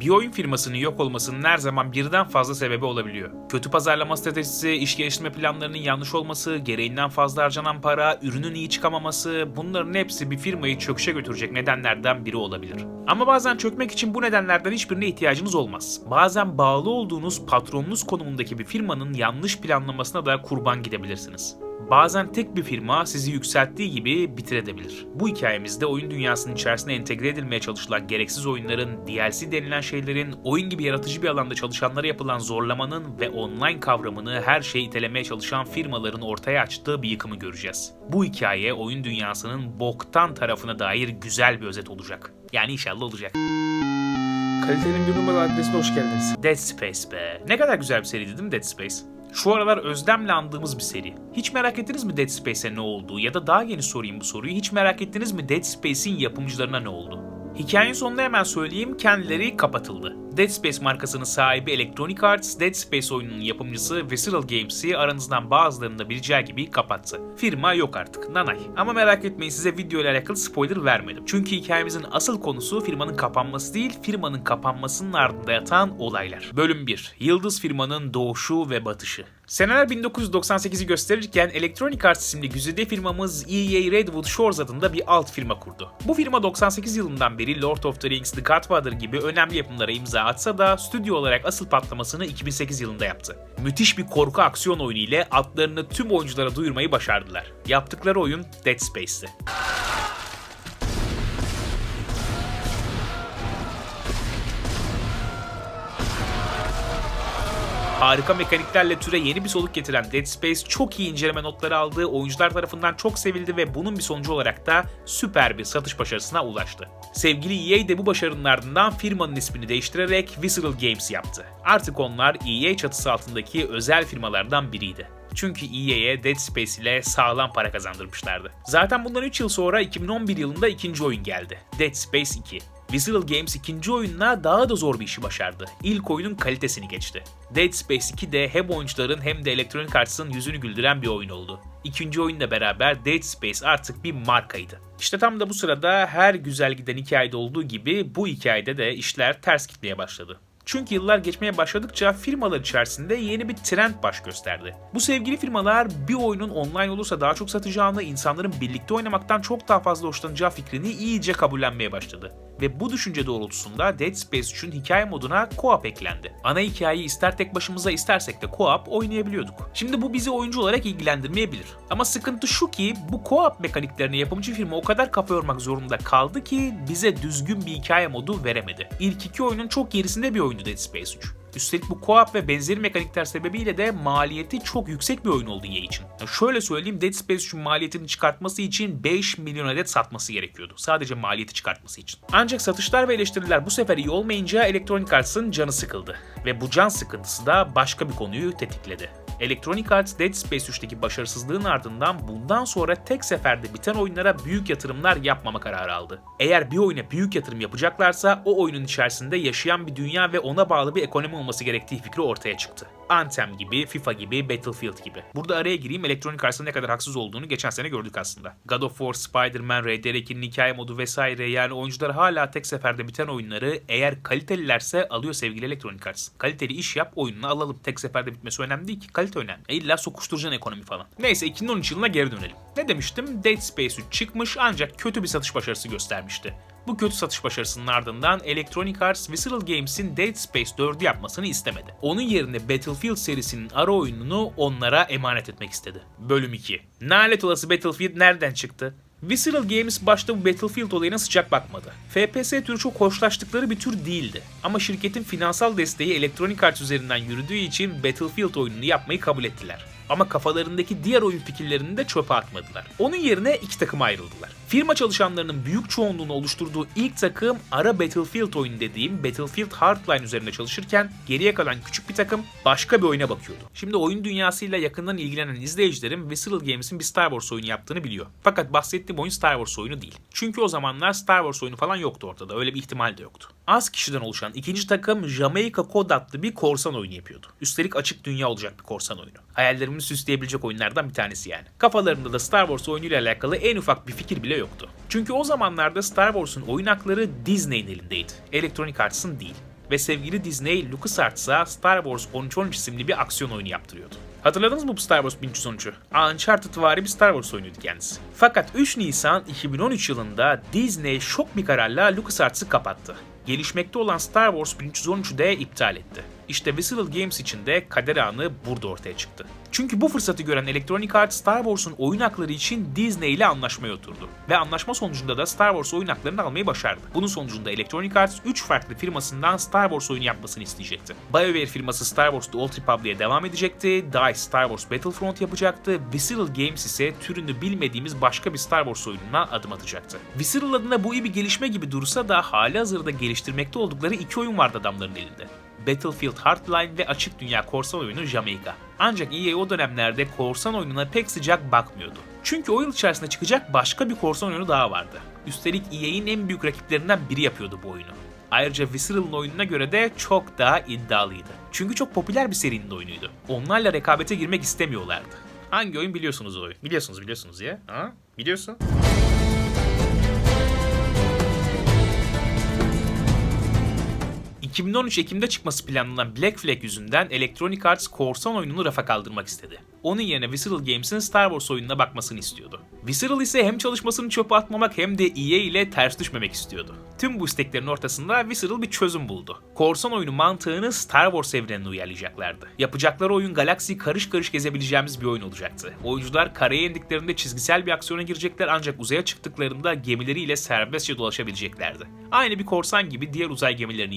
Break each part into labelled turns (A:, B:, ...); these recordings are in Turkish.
A: Bir oyun firmasının yok olmasının her zaman birden fazla sebebi olabiliyor. Kötü pazarlama stratejisi, iş geliştirme planlarının yanlış olması, gereğinden fazla harcanan para, ürünün iyi çıkamaması bunların hepsi bir firmayı çöküşe götürecek nedenlerden biri olabilir. Ama bazen çökmek için bu nedenlerden hiçbirine ihtiyacınız olmaz. Bazen bağlı olduğunuz patronunuz konumundaki bir firmanın yanlış planlamasına da kurban gidebilirsiniz. Bazen tek bir firma sizi yükselttiği gibi bitirebilir. Bu hikayemizde oyun dünyasının içerisine entegre edilmeye çalışılan gereksiz oyunların, DLC denilen şeylerin, oyun gibi yaratıcı bir alanda çalışanlara yapılan zorlamanın ve online kavramını her şeyi itelemeye çalışan firmaların ortaya açtığı bir yıkımı göreceğiz. Bu hikaye oyun dünyasının boktan tarafına dair güzel bir özet olacak. Yani inşallah olacak.
B: Kalitenin bir numaralı adresine hoş geldiniz.
A: Dead Space be. Ne kadar güzel bir seriydi değil mi Dead Space? Şu aralar özlemle andığımız bir seri. Hiç merak ettiniz mi Dead Space'e ne oldu? Ya da daha geniş sorayım bu soruyu. Hiç merak ettiniz mi Dead Space'in yapımcılarına ne oldu? Hikayenin sonunda hemen söyleyeyim kendileri kapatıldı. Dead Space markasının sahibi Electronic Arts, Dead Space oyununun yapımcısı Visceral Games'i aranızdan bazılarının da bileceği gibi kapattı. Firma yok artık, nanay. Ama merak etmeyin size video ile alakalı spoiler vermedim. Çünkü hikayemizin asıl konusu firmanın kapanması değil, firmanın kapanmasının ardında yatan olaylar. Bölüm 1. Yıldız firmanın doğuşu ve batışı. Seneler 1998'i gösterirken Electronic Arts isimli güzide firmamız EA Redwood Shores adında bir alt firma kurdu. Bu firma 98 yılından beri Lord of the Rings, The Godfather gibi önemli yapımlara imza atsa da stüdyo olarak asıl patlamasını 2008 yılında yaptı. Müthiş bir korku aksiyon oyunu ile adlarını tüm oyunculara duyurmayı başardılar. Yaptıkları oyun Dead Space'ti. Harika mekaniklerle türe yeni bir soluk getiren Dead Space çok iyi inceleme notları aldı, oyuncular tarafından çok sevildi ve bunun bir sonucu olarak da süper bir satış başarısına ulaştı. Sevgili EA de bu başarının ardından firmanın ismini değiştirerek Visceral Games yaptı. Artık onlar EA çatısı altındaki özel firmalardan biriydi. Çünkü EA'ye Dead Space ile sağlam para kazandırmışlardı. Zaten bundan 3 yıl sonra 2011 yılında ikinci oyun geldi. Dead Space 2. Visceral Games ikinci oyunla daha da zor bir işi başardı. İlk oyunun kalitesini geçti. Dead Space 2 de hem oyuncuların hem de Electronic Arts'ın yüzünü güldüren bir oyun oldu. İkinci oyunla beraber Dead Space artık bir markaydı. İşte tam da bu sırada her güzel giden hikayede olduğu gibi bu hikayede de işler ters gitmeye başladı. Çünkü yıllar geçmeye başladıkça firmalar içerisinde yeni bir trend baş gösterdi. Bu sevgili firmalar bir oyunun online olursa daha çok satacağını, insanların birlikte oynamaktan çok daha fazla hoşlanacağı fikrini iyice kabullenmeye başladı. Ve bu düşünce doğrultusunda Dead Space 3'ün hikaye moduna co-op eklendi. Ana hikayeyi ister tek başımıza istersek de co-op oynayabiliyorduk. Şimdi bu bizi oyuncu olarak ilgilendirmeyebilir. Ama sıkıntı şu ki bu co-op mekaniklerine yapımcı firma o kadar kafa yormak zorunda kaldı ki bize düzgün bir hikaye modu veremedi. İlk iki oyunun çok gerisinde bir oyundu Dead Space 3. Üstelik bu co-op ve benzeri mekanikler sebebiyle de maliyeti çok yüksek bir oyun oldu EA için. Ya şöyle söyleyeyim Dead Space 3'ün maliyetini çıkartması için 5 milyon adet satması gerekiyordu. Sadece maliyeti çıkartması için. Ancak satışlar ve eleştiriler bu sefer iyi olmayınca Electronic Arts'ın canı sıkıldı. Ve bu can sıkıntısı da başka bir konuyu tetikledi. Electronic Arts Dead Space 3'teki başarısızlığın ardından bundan sonra tek seferde biten oyunlara büyük yatırımlar yapmama kararı aldı. Eğer bir oyuna büyük yatırım yapacaklarsa o oyunun içerisinde yaşayan bir dünya ve ona bağlı bir ekonomi olması gerektiği fikri ortaya çıktı. Anthem gibi, FIFA gibi, Battlefield gibi. Burada araya gireyim Electronic Arts'ın ne kadar haksız olduğunu geçen sene gördük aslında. God of War, Spider-Man, RDR2'nin hikaye modu vesaire yani oyuncular hala tek seferde biten oyunları eğer kalitelilerse alıyor sevgili Electronic Arts. Kaliteli iş yap oyununu alalım. Tek seferde bitmesi önemli değil ki kalite önemli. E illa sokuşturacaksın ekonomi falan. Neyse 2013 yılına geri dönelim. Ne demiştim? Dead Space 3 çıkmış ancak kötü bir satış başarısı göstermişti. Bu kötü satış başarısının ardından Electronic Arts Visceral Games'in Dead Space 4'ü yapmasını istemedi. Onun yerine Battlefield serisinin ara oyununu onlara emanet etmek istedi. Bölüm 2. Nalet olası Battlefield nereden çıktı? Visceral Games başta bu Battlefield olayına sıcak bakmadı. FPS türü çok hoşlaştıkları bir tür değildi. Ama şirketin finansal desteği Electronic Arts üzerinden yürüdüğü için Battlefield oyununu yapmayı kabul ettiler. Ama kafalarındaki diğer oyun fikirlerini de çöpe atmadılar. Onun yerine iki takıma ayrıldılar. Firma çalışanlarının büyük çoğunluğunu oluşturduğu ilk takım ara Battlefield oyunu dediğim Battlefield Hardline üzerine çalışırken geriye kalan küçük bir takım başka bir oyuna bakıyordu. Şimdi oyun dünyasıyla yakından ilgilenen izleyicilerim Visceral Games'in bir Star Wars oyunu yaptığını biliyor. Fakat bahsettiğim oyun Star Wars oyunu değil. Çünkü o zamanlar Star Wars oyunu falan yoktu ortada. Öyle bir ihtimal de yoktu. Az kişiden oluşan ikinci takım Jamaica Code adlı bir korsan oyunu yapıyordu. Üstelik açık dünya olacak bir korsan oyunu. Hayallerimi süsleyebilecek oyunlardan bir tanesi yani. Kafalarında da Star Wars oyunuyla alakalı en ufak bir fikir bile yoktu. Çünkü o zamanlarda Star Wars'un oyun hakları Disney'in elindeydi. Electronic Arts'ın değil. Ve sevgili Disney, LucasArts'a Star Wars 1313 isimli bir aksiyon oyunu yaptırıyordu. Hatırladınız mı bu Star Wars 1313'ü? Uncharted vari bir Star Wars oyunuydu kendisi. Fakat 3 Nisan 2013 yılında Disney şok bir kararla LucasArts'ı kapattı. Gelişmekte olan Star Wars 1313'ü de iptal etti. İşte Visceral Games için de kader anı burada ortaya çıktı. Çünkü bu fırsatı gören Electronic Arts Star Wars'un oyun hakları için Disney ile anlaşmaya oturdu. Ve anlaşma sonucunda da Star Wars oyun haklarını almayı başardı. Bunun sonucunda Electronic Arts 3 farklı firmasından Star Wars oyunu yapmasını isteyecekti. BioWare firması Star Wars The Old Republic'e devam edecekti, DICE Star Wars Battlefront yapacaktı, Visceral Games ise türünü bilmediğimiz başka bir Star Wars oyununa adım atacaktı. Visceral adına bu iyi bir gelişme gibi dursa da hali hazırda geliştirmekte oldukları iki oyun vardı adamların elinde. Battlefield Hardline ve açık dünya korsan oyunu Jamaica. Ancak EA o dönemlerde korsan oyununa pek sıcak bakmıyordu. Çünkü o yıl içerisinde çıkacak başka bir korsan oyunu daha vardı. Üstelik EA'in en büyük rakiplerinden biri yapıyordu bu oyunu. Ayrıca Visceral'ın oyununa göre de çok daha iddialıydı. Çünkü çok popüler bir serinin oyunuydu. Onlarla rekabete girmek istemiyorlardı. Hangi oyun biliyorsunuz o oyun? Biliyorsunuz biliyorsunuz ya. Ha? Biliyorsun. 2013 Ekim'de çıkması planlanan Black Flag yüzünden Electronic Arts korsan oyununu rafa kaldırmak istedi. Onun yerine Visceral Games'in Star Wars oyununa bakmasını istiyordu. Visceral ise hem çalışmasını çöpe atmamak hem de EA ile ters düşmemek istiyordu. Tüm bu isteklerin ortasında Visceral bir çözüm buldu. Korsan oyunu mantığını Star Wars evrenine uyarlayacaklardı. Yapacakları oyun galaksiyi karış karış gezebileceğimiz bir oyun olacaktı. Oyuncular karaya indiklerinde çizgisel bir aksiyona girecekler ancak uzaya çıktıklarında gemileriyle serbestçe dolaşabileceklerdi. Aynı bir korsan gibi diğer uzay gemilerini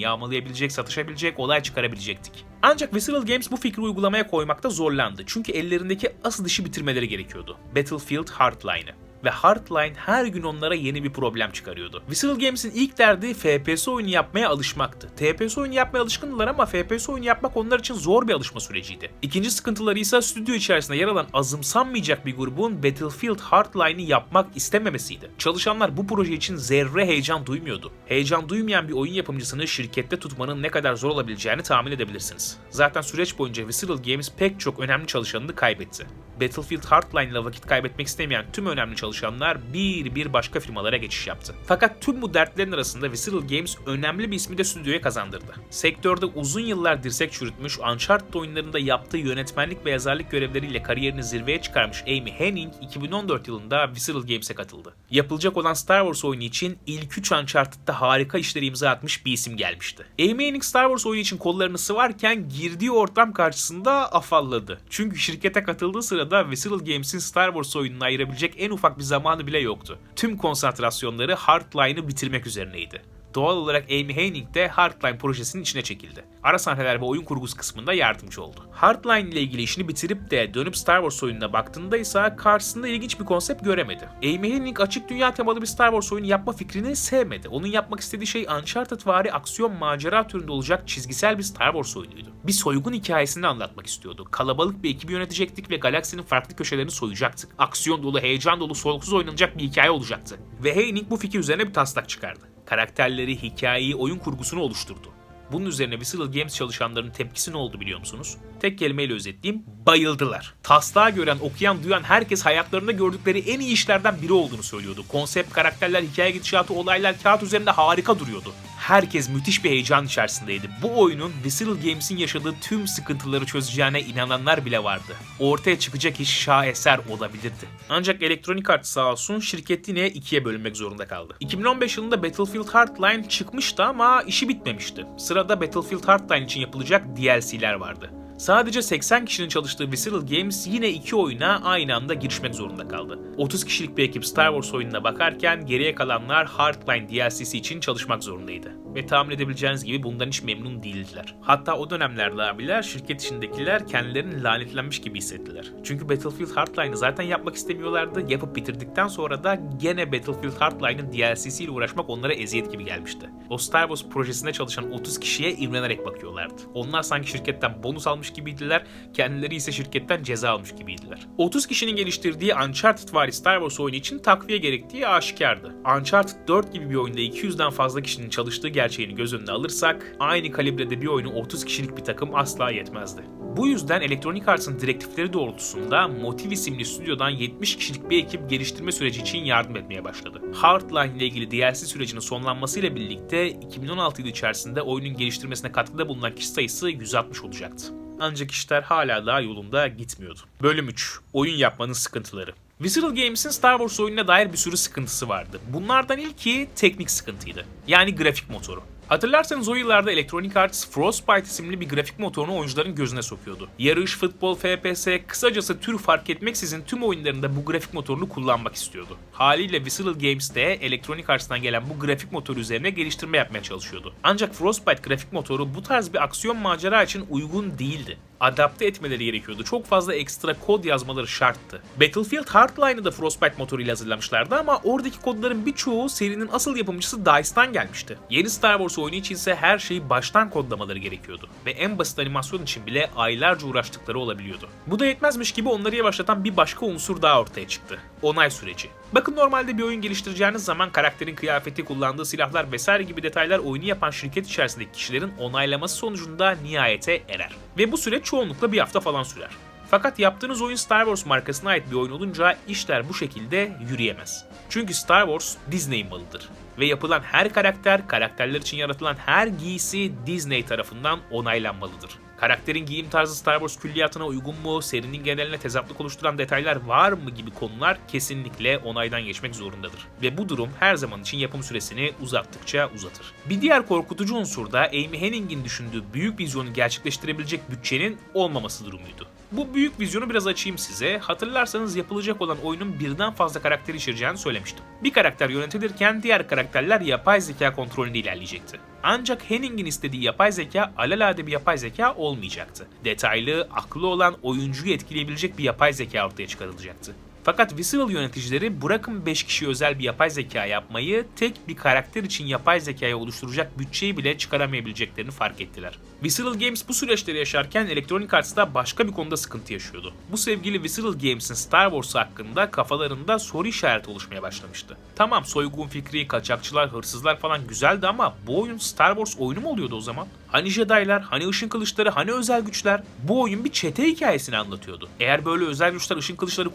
A: yağmalayabilecek, satışabilecek, olay çıkarabilecektik. Ancak Visceral Games bu fikri uygulamaya koymakta zorlandı. Çünkü ellerindeki asıl işi bitirmeleri gerekiyordu. Battlefield Hardline'ı ve Hardline her gün onlara yeni bir problem çıkarıyordu. Visceral Games'in ilk derdi FPS oyunu yapmaya alışmaktı. TPS oyunu yapmaya alışkındılar ama FPS oyunu yapmak onlar için zor bir alışma süreciydi. İkinci sıkıntıları ise stüdyo içerisinde yer alan azımsanmayacak bir grubun Battlefield Hardline'ı yapmak istememesiydi. Çalışanlar bu proje için zerre heyecan duymuyordu. Heyecan duymayan bir oyun yapımcısını şirkette tutmanın ne kadar zor olabileceğini tahmin edebilirsiniz. Zaten süreç boyunca Visceral Games pek çok önemli çalışanını kaybetti. Battlefield Hardline ile vakit kaybetmek istemeyen tüm önemli çalışanlar bir bir başka firmalara geçiş yaptı. Fakat tüm bu dertlerin arasında Visceral Games önemli bir ismi de stüdyoya kazandırdı. Sektörde uzun yıllar dirsek çürütmüş, Uncharted oyunlarında yaptığı yönetmenlik ve yazarlık görevleriyle kariyerini zirveye çıkarmış Amy Hennig 2014 yılında Visceral Games'e katıldı. Yapılacak olan Star Wars oyunu için ilk 3 Uncharted'da harika işleri imza atmış bir isim gelmişti. Amy Hennig Star Wars oyunu için kollarını sıvarken girdiği ortam karşısında afalladı. Çünkü şirkete katıldığı sırada Visceral Games'in Star Wars oyununa ayırabilecek en ufak bir zamanı bile yoktu. Tüm konsantrasyonları Hardline'ı bitirmek üzerineydi. Doğal olarak Amy Hennig de Hardline projesinin içine çekildi. Ara sahneler ve oyun kurgusu kısmında yardımcı oldu. Hardline ile ilgili işini bitirip de dönüp Star Wars oyununa baktığında ise karşısında ilginç bir konsept göremedi. Amy Hennig açık dünya temalı bir Star Wars oyunu yapma fikrini sevmedi. Onun yapmak istediği şey Uncharted vari aksiyon macera türünde olacak çizgisel bir Star Wars oyunuydu. Bir soygun hikayesini anlatmak istiyordu. Kalabalık bir ekibi yönetecektik ve galaksinin farklı köşelerini soyacaktık. Aksiyon dolu, heyecan dolu, soluksuz oynanacak bir hikaye olacaktı. Ve Hennig bu fikir üzerine bir taslak çıkardı karakterleri, hikayeyi, oyun kurgusunu oluşturdu. Bunun üzerine Visceral Games çalışanlarının tepkisi ne oldu biliyor musunuz? Tek kelimeyle özetleyeyim, bayıldılar. Taslağı gören, okuyan, duyan herkes hayatlarında gördükleri en iyi işlerden biri olduğunu söylüyordu. Konsept, karakterler, hikaye gidişatı, olaylar kağıt üzerinde harika duruyordu. Herkes müthiş bir heyecan içerisindeydi. Bu oyunun Visceral Games'in yaşadığı tüm sıkıntıları çözeceğine inananlar bile vardı. Ortaya çıkacak iş şaheser olabilirdi. Ancak Electronic Arts sağ olsun şirket yine ikiye bölünmek zorunda kaldı. 2015 yılında Battlefield Hardline çıkmıştı ama işi bitmemişti. Sırada Battlefield Hardline için yapılacak DLC'ler vardı. Sadece 80 kişinin çalıştığı Visceral Games yine iki oyuna aynı anda girişmek zorunda kaldı. 30 kişilik bir ekip Star Wars oyununa bakarken geriye kalanlar Hardline DLC'si için çalışmak zorundaydı. Ve tahmin edebileceğiniz gibi bundan hiç memnun değildiler. Hatta o dönemlerde abiler şirket içindekiler kendilerini lanetlenmiş gibi hissettiler. Çünkü Battlefield Hardline'ı zaten yapmak istemiyorlardı. Yapıp bitirdikten sonra da gene Battlefield Hardline'ın DLC'siyle uğraşmak onlara eziyet gibi gelmişti. O Star Wars projesinde çalışan 30 kişiye imrenerek bakıyorlardı. Onlar sanki şirketten bonus almış gibiydiler. Kendileri ise şirketten ceza almış gibiydiler. 30 kişinin geliştirdiği Uncharted vari Star Wars oyunu için takviye gerektiği aşikardı. Uncharted 4 gibi bir oyunda 200'den fazla kişinin çalıştığı gerçeğini göz önüne alırsak aynı kalibrede bir oyunu 30 kişilik bir takım asla yetmezdi. Bu yüzden Electronic Arts'ın direktifleri doğrultusunda Motive isimli stüdyodan 70 kişilik bir ekip geliştirme süreci için yardım etmeye başladı. Hardline ile ilgili DLC sürecinin sonlanmasıyla birlikte 2016 yılı içerisinde oyunun geliştirmesine katkıda bulunan kişi sayısı 160 olacaktı. Ancak işler hala daha yolunda gitmiyordu. Bölüm 3. Oyun yapmanın sıkıntıları. Visceral Games'in Star Wars oyununa dair bir sürü sıkıntısı vardı. Bunlardan ilki teknik sıkıntıydı. Yani grafik motoru. Hatırlarsanız o yıllarda Electronic Arts Frostbite isimli bir grafik motorunu oyuncuların gözüne sokuyordu. Yarış, futbol, FPS, kısacası tür fark etmeksizin tüm oyunlarında bu grafik motorunu kullanmak istiyordu. Haliyle Visceral Games de Electronic Arts'tan gelen bu grafik motoru üzerine geliştirme yapmaya çalışıyordu. Ancak Frostbite grafik motoru bu tarz bir aksiyon macera için uygun değildi adapte etmeleri gerekiyordu. Çok fazla ekstra kod yazmaları şarttı. Battlefield Hardline'ı da Frostbite motoruyla hazırlamışlardı ama oradaki kodların birçoğu serinin asıl yapımcısı DICE'dan gelmişti. Yeni Star Wars oyunu içinse her şeyi baştan kodlamaları gerekiyordu ve en basit animasyon için bile aylarca uğraştıkları olabiliyordu. Bu da yetmezmiş gibi onları yavaşlatan bir başka unsur daha ortaya çıktı. Onay süreci. Bakın normalde bir oyun geliştireceğiniz zaman karakterin kıyafeti, kullandığı silahlar vesaire gibi detaylar oyunu yapan şirket içerisindeki kişilerin onaylaması sonucunda nihayete erer. Ve bu süreç çoğunlukla bir hafta falan sürer. Fakat yaptığınız oyun Star Wars markasına ait bir oyun olunca işler bu şekilde yürüyemez. Çünkü Star Wars Disney malıdır. Ve yapılan her karakter, karakterler için yaratılan her giysi Disney tarafından onaylanmalıdır. Karakterin giyim tarzı Star Wars külliyatına uygun mu, serinin geneline tezatlık oluşturan detaylar var mı gibi konular kesinlikle onaydan geçmek zorundadır. Ve bu durum her zaman için yapım süresini uzattıkça uzatır. Bir diğer korkutucu unsur da Amy Hennig'in düşündüğü büyük vizyonu gerçekleştirebilecek bütçenin olmaması durumuydu. Bu büyük vizyonu biraz açayım size. Hatırlarsanız yapılacak olan oyunun birden fazla karakter içereceğini söylemiştim. Bir karakter yönetilirken diğer karakterler yapay zeka kontrolünde ilerleyecekti. Ancak Henning'in istediği yapay zeka alelade bir yapay zeka olmayacaktı. Detaylı, aklı olan oyuncuyu etkileyebilecek bir yapay zeka ortaya çıkarılacaktı. Fakat Visceral yöneticileri bırakın 5 kişi özel bir yapay zeka yapmayı tek bir karakter için yapay zekayı oluşturacak bütçeyi bile çıkaramayabileceklerini fark ettiler. Visceral Games bu süreçleri yaşarken Electronic Arts da başka bir konuda sıkıntı yaşıyordu. Bu sevgili Visceral Games'in Star Wars hakkında kafalarında soru işareti oluşmaya başlamıştı. Tamam soygun fikri, kaçakçılar, hırsızlar falan güzeldi ama bu oyun Star Wars oyunu mu oluyordu o zaman? Hani Jedi'lar, hani ışın kılıçları, hani özel güçler? Bu oyun bir çete hikayesini anlatıyordu. Eğer böyle özel güçler, ışın kılıçları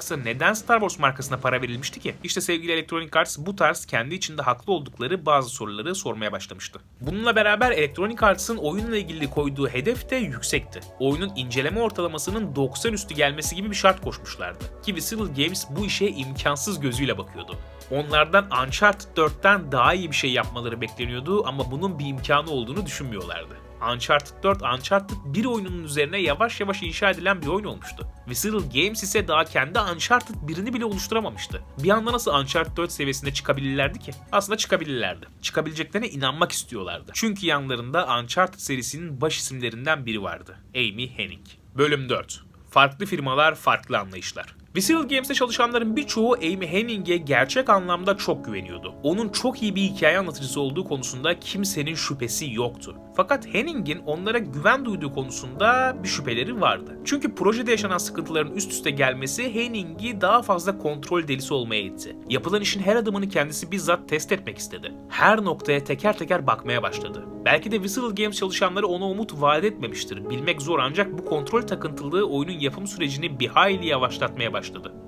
A: kullanılmayacaksa neden Star Wars markasına para verilmişti ki? İşte sevgili Electronic Arts bu tarz kendi içinde haklı oldukları bazı soruları sormaya başlamıştı. Bununla beraber Electronic Arts'ın oyunla ilgili koyduğu hedef de yüksekti. Oyunun inceleme ortalamasının 90 üstü gelmesi gibi bir şart koşmuşlardı. Ki Visceral Games bu işe imkansız gözüyle bakıyordu. Onlardan Uncharted 4'ten daha iyi bir şey yapmaları bekleniyordu ama bunun bir imkanı olduğunu düşünmüyorlardı. Uncharted 4, Uncharted 1 oyununun üzerine yavaş yavaş inşa edilen bir oyun olmuştu. Visceral Games ise daha kendi Uncharted 1'ini bile oluşturamamıştı. Bir anda nasıl Uncharted 4 seviyesinde çıkabilirlerdi ki? Aslında çıkabilirlerdi. Çıkabileceklerine inanmak istiyorlardı. Çünkü yanlarında Uncharted serisinin baş isimlerinden biri vardı. Amy Hennig. Bölüm 4. Farklı firmalar, farklı anlayışlar. Visceral Games'te çalışanların birçoğu Amy Hennig'e gerçek anlamda çok güveniyordu. Onun çok iyi bir hikaye anlatıcısı olduğu konusunda kimsenin şüphesi yoktu. Fakat Hennig'in onlara güven duyduğu konusunda bir şüpheleri vardı. Çünkü projede yaşanan sıkıntıların üst üste gelmesi Hennig'i daha fazla kontrol delisi olmaya itti. Yapılan işin her adımını kendisi bizzat test etmek istedi. Her noktaya teker teker bakmaya başladı. Belki de Visceral Games çalışanları ona umut vaat etmemiştir. Bilmek zor ancak bu kontrol takıntılığı oyunun yapım sürecini bir hayli yavaşlatmaya başladı.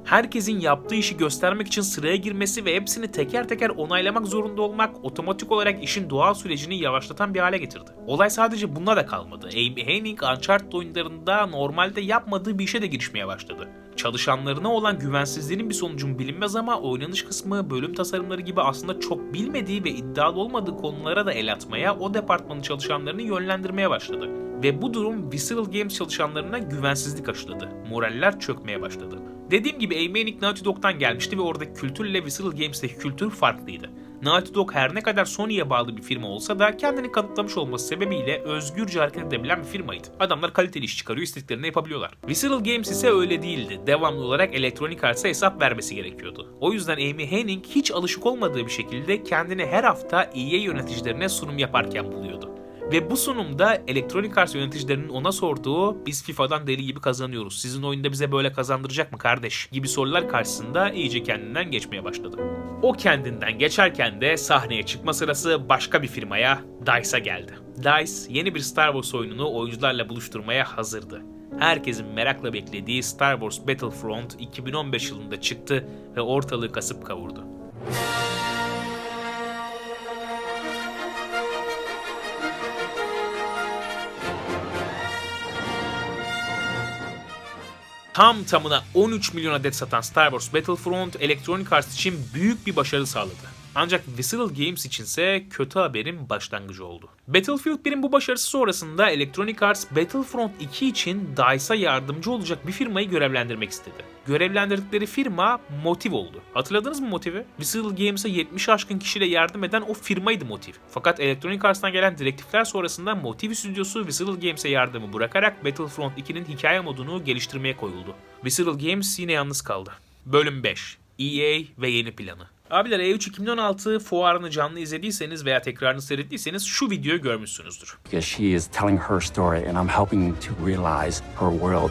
A: Herkesin yaptığı işi göstermek için sıraya girmesi ve hepsini teker teker onaylamak zorunda olmak otomatik olarak işin doğal sürecini yavaşlatan bir hale getirdi. Olay sadece bununla da kalmadı. Amy Hennig Uncharted oyunlarında normalde yapmadığı bir işe de girişmeye başladı. Çalışanlarına olan güvensizliğinin bir sonucu mu bilinmez ama oynanış kısmı, bölüm tasarımları gibi aslında çok bilmediği ve iddialı olmadığı konulara da el atmaya, o departmanın çalışanlarını yönlendirmeye başladı. Ve bu durum Visceral Games çalışanlarına güvensizlik aşıladı. Moraller çökmeye başladı. Dediğim gibi Hennig Naughty Dog'dan gelmişti ve oradaki kültürle Visceral Games'teki kültür farklıydı. Naughty Dog her ne kadar Sony'ye bağlı bir firma olsa da kendini kanıtlamış olması sebebiyle özgürce hareket edebilen bir firmaydı. Adamlar kaliteli iş çıkarıyor, istediklerini yapabiliyorlar. Visceral Games ise öyle değildi. Devamlı olarak Electronic Arts'a hesap vermesi gerekiyordu. O yüzden Amy Hennig hiç alışık olmadığı bir şekilde kendini her hafta EA yöneticilerine sunum yaparken buluyordu. Ve bu sunumda Electronic Arts yöneticilerinin ona sorduğu biz FIFA'dan deli gibi kazanıyoruz. Sizin oyunda bize böyle kazandıracak mı kardeş? gibi sorular karşısında iyice kendinden geçmeye başladı. O kendinden geçerken de sahneye çıkma sırası başka bir firmaya DICE'a geldi. DICE yeni bir Star Wars oyununu oyuncularla buluşturmaya hazırdı. Herkesin merakla beklediği Star Wars Battlefront 2015 yılında çıktı ve ortalığı kasıp kavurdu. Tam tamına 13 milyon adet satan Star Wars Battlefront Electronic Arts için büyük bir başarı sağladı. Ancak Visceral Games içinse kötü haberin başlangıcı oldu. Battlefield 1'in bu başarısı sonrasında Electronic Arts Battlefront 2 için DICE'a yardımcı olacak bir firmayı görevlendirmek istedi. Görevlendirdikleri firma Motive oldu. Hatırladınız mı Motive'i? Visceral Games'e 70 aşkın kişiyle yardım eden o firmaydı Motive. Fakat Electronic Arts'tan gelen direktifler sonrasında Motive stüdyosu Visceral Games'e yardımı bırakarak Battlefront 2'nin hikaye modunu geliştirmeye koyuldu. Visceral Games yine yalnız kaldı. Bölüm 5. EA ve yeni planı. Abiler E3 2016 fuarını canlı izlediyseniz veya tekrarını seyrettiyseniz şu videoyu görmüşsünüzdür.
C: because she is telling her story and I'm helping to realize her world.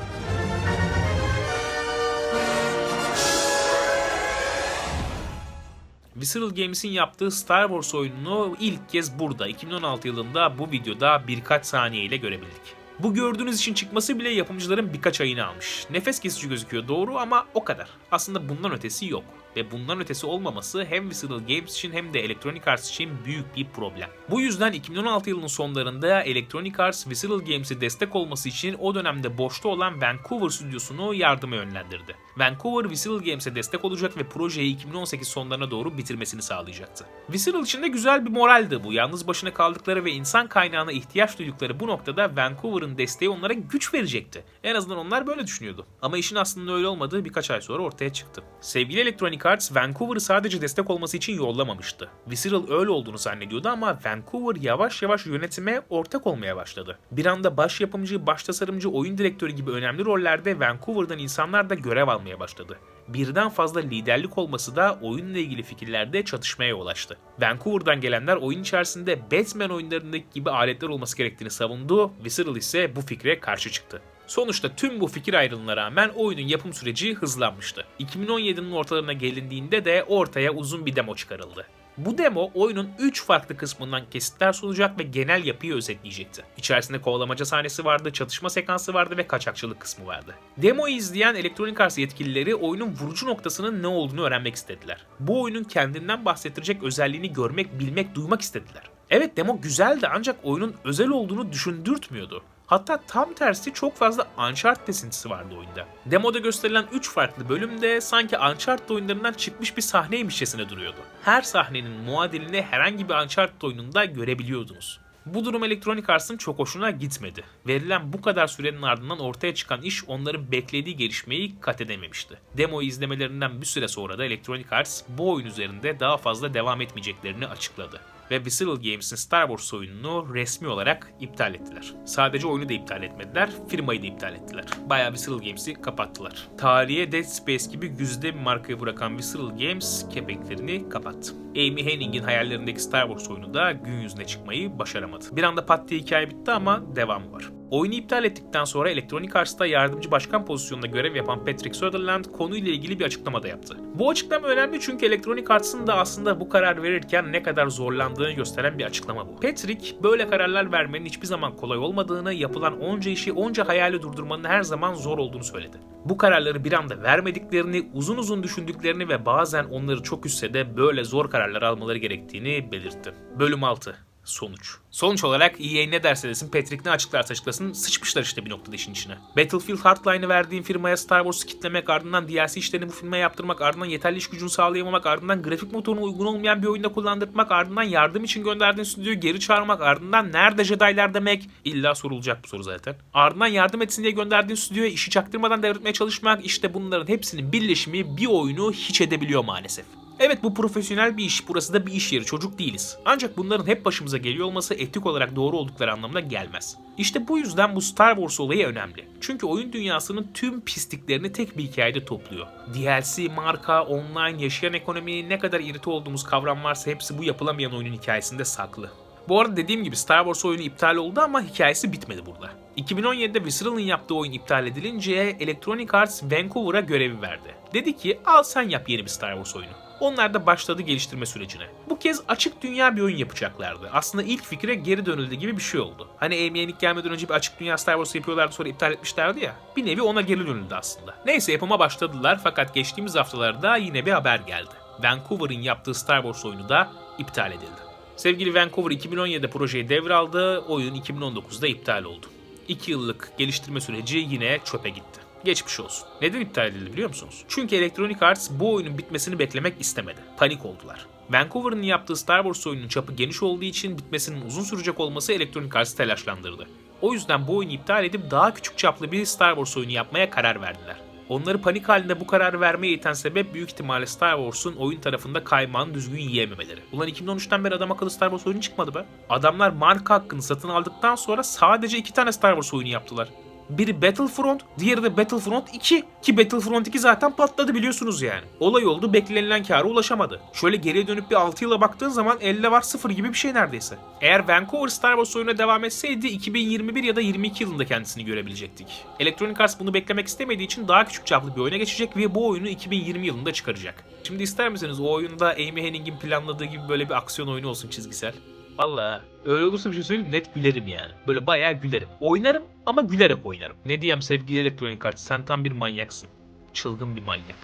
A: Visceral Games'in yaptığı Star Wars oyununu ilk kez burada 2016 yılında bu videoda birkaç saniye ile görebildik. Bu gördüğünüz için çıkması bile yapımcıların birkaç ayını almış. Nefes kesici gözüküyor doğru ama o kadar. Aslında bundan ötesi yok. Ve bundan ötesi olmaması hem Visceral Games için hem de Electronic Arts için büyük bir problem. Bu yüzden 2016 yılının sonlarında Electronic Arts Visceral Games'e destek olması için o dönemde boşta olan Vancouver stüdyosunu yardıma yönlendirdi. Vancouver Visceral Games'e destek olacak ve projeyi 2018 sonlarına doğru bitirmesini sağlayacaktı. Visceral için de güzel bir moraldi bu. Yalnız başına kaldıkları ve insan kaynağına ihtiyaç duydukları bu noktada Vancouver'ın desteği onlara güç verecekti. En azından onlar böyle düşünüyordu. Ama işin aslında öyle olmadığı birkaç ay sonra ortaya çıktı. Sevgili Electronic Arts Vancouver'ı sadece destek olması için yollamamıştı. Visceral öyle olduğunu zannediyordu ama Vancouver yavaş yavaş yönetime ortak olmaya başladı. Bir anda baş yapımcı, baş tasarımcı, oyun direktörü gibi önemli rollerde Vancouver'dan insanlar da görev almaya başladı. Birden fazla liderlik olması da oyunla ilgili fikirlerde çatışmaya yol açtı. Vancouver'dan gelenler oyun içerisinde Batman oyunlarındaki gibi aletler olması gerektiğini savundu, Visceral ise bu fikre karşı çıktı. Sonuçta tüm bu fikir ayrılığına rağmen oyunun yapım süreci hızlanmıştı. 2017'nin ortalarına gelindiğinde de ortaya uzun bir demo çıkarıldı. Bu demo oyunun 3 farklı kısmından kesitler sunacak ve genel yapıyı özetleyecekti. İçerisinde kovalamaca sahnesi vardı, çatışma sekansı vardı ve kaçakçılık kısmı vardı. Demoyu izleyen Electronic Arts yetkilileri oyunun vurucu noktasının ne olduğunu öğrenmek istediler. Bu oyunun kendinden bahsettirecek özelliğini görmek, bilmek, duymak istediler. Evet demo güzeldi ancak oyunun özel olduğunu düşündürtmüyordu. Hatta tam tersi çok fazla Uncharted esintisi vardı oyunda. Demoda gösterilen 3 farklı bölümde sanki Uncharted oyunlarından çıkmış bir sahneymişçesine duruyordu. Her sahnenin muadilini herhangi bir Uncharted oyununda görebiliyordunuz. Bu durum Electronic Arts'ın çok hoşuna gitmedi. Verilen bu kadar sürenin ardından ortaya çıkan iş onların beklediği gelişmeyi kat edememişti. Demoyu izlemelerinden bir süre sonra da Electronic Arts bu oyun üzerinde daha fazla devam etmeyeceklerini açıkladı ve Visceral Games'in Star Wars oyununu resmi olarak iptal ettiler. Sadece oyunu da iptal etmediler, firmayı da iptal ettiler. Bayağı Visceral Games'i kapattılar. Tarihe Dead Space gibi güzide bir markayı bırakan Visceral Games kepeklerini kapattı. Amy Hennig'in hayallerindeki Star Wars oyunu da gün yüzüne çıkmayı başaramadı. Bir anda pat diye hikaye bitti ama devamı var. Oyunu iptal ettikten sonra Electronic Arts'ta yardımcı başkan pozisyonunda görev yapan Patrick Sutherland konuyla ilgili bir açıklama da yaptı. Bu açıklama önemli çünkü Electronic Arts'ın da aslında bu karar verirken ne kadar zorlandığını gösteren bir açıklama bu. Patrick böyle kararlar vermenin hiçbir zaman kolay olmadığını, yapılan onca işi onca hayali durdurmanın her zaman zor olduğunu söyledi. Bu kararları bir anda vermediklerini, uzun uzun düşündüklerini ve bazen onları çok üstse de böyle zor kararlar almaları gerektiğini belirtti. Bölüm 6 Sonuç. Sonuç olarak EA ne derse desin Patrick ne açıklarsa açıklasın sıçmışlar işte bir noktada işin içine. Battlefield Hardline'ı verdiğin firmaya Star Wars'u kitlemek, ardından DLC işlerini bu filme yaptırmak, ardından yeterli iş gücünü sağlayamamak, ardından grafik motoruna uygun olmayan bir oyunda kullandırmak, ardından yardım için gönderdiğin stüdyoyu geri çağırmak, ardından nerede Jedi'lar demek illa sorulacak bu soru zaten. Ardından yardım etsin diye gönderdiğin stüdyoya işi çaktırmadan devretmeye çalışmak işte bunların hepsinin birleşimi bir oyunu hiç edebiliyor maalesef. Evet bu profesyonel bir iş, burası da bir iş yeri, çocuk değiliz. Ancak bunların hep başımıza geliyor olması etik olarak doğru oldukları anlamına gelmez. İşte bu yüzden bu Star Wars olayı önemli. Çünkü oyun dünyasının tüm pisliklerini tek bir hikayede topluyor. DLC, marka, online, yaşayan ekonomi, ne kadar irite olduğumuz kavram varsa hepsi bu yapılamayan oyunun hikayesinde saklı. Bu arada dediğim gibi Star Wars oyunu iptal oldu ama hikayesi bitmedi burada. 2017'de Visceral'ın yaptığı oyun iptal edilince Electronic Arts Vancouver'a görevi verdi. Dedi ki al sen yap yeni bir Star Wars oyunu. Onlar da başladı geliştirme sürecine. Bu kez açık dünya bir oyun yapacaklardı. Aslında ilk fikre geri dönüldü gibi bir şey oldu. Hani Amy gelmeden önce bir açık dünya Star Wars yapıyorlardı sonra iptal etmişlerdi ya. Bir nevi ona geri dönüldü aslında. Neyse yapıma başladılar fakat geçtiğimiz haftalarda yine bir haber geldi. Vancouver'ın yaptığı Star Wars oyunu da iptal edildi. Sevgili Vancouver 2017'de projeyi devraldı, oyun 2019'da iptal oldu. 2 yıllık geliştirme süreci yine çöpe gitti. Geçmiş olsun. Neden iptal edildi biliyor musunuz? Çünkü Electronic Arts bu oyunun bitmesini beklemek istemedi. Panik oldular. Vancouver'ın yaptığı Star Wars oyunun çapı geniş olduğu için bitmesinin uzun sürecek olması Electronic Arts'ı telaşlandırdı. O yüzden bu oyunu iptal edip daha küçük çaplı bir Star Wars oyunu yapmaya karar verdiler. Onları panik halinde bu kararı vermeye iten sebep büyük ihtimalle Star Wars'un oyun tarafında kaymağını düzgün yiyememeleri. Ulan 2013'ten beri adam akıllı Star Wars oyunu çıkmadı be. Adamlar marka hakkını satın aldıktan sonra sadece iki tane Star Wars oyunu yaptılar. Biri Battlefront, diğeri de Battlefront 2. Ki Battlefront 2 zaten patladı biliyorsunuz yani. Olay oldu beklenilen kâra ulaşamadı. Şöyle geriye dönüp bir 6 yıla baktığın zaman elde var 0 gibi bir şey neredeyse. Eğer Vancouver Star Wars oyununa devam etseydi 2021 ya da 22 yılında kendisini görebilecektik. Electronic Arts bunu beklemek istemediği için daha küçük çaplı bir oyuna geçecek ve bu oyunu 2020 yılında çıkaracak. Şimdi ister misiniz o oyunda Amy Hennig'in planladığı gibi böyle bir aksiyon oyunu olsun çizgisel? Valla öyle olursa bir şey söyleyeyim net gülerim yani. Böyle bayağı gülerim. Oynarım ama gülerek oynarım. Ne diyeyim sevgili Electronic Arts sen tam bir manyaksın. Çılgın bir manyak.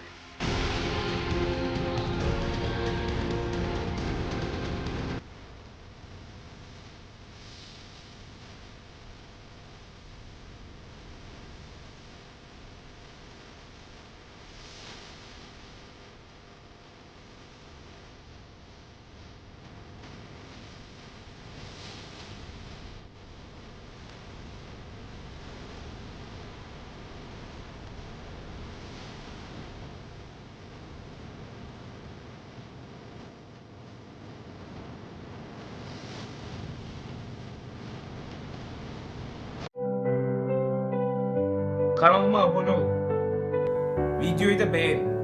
A: Abone ol. Videoyu da beğen.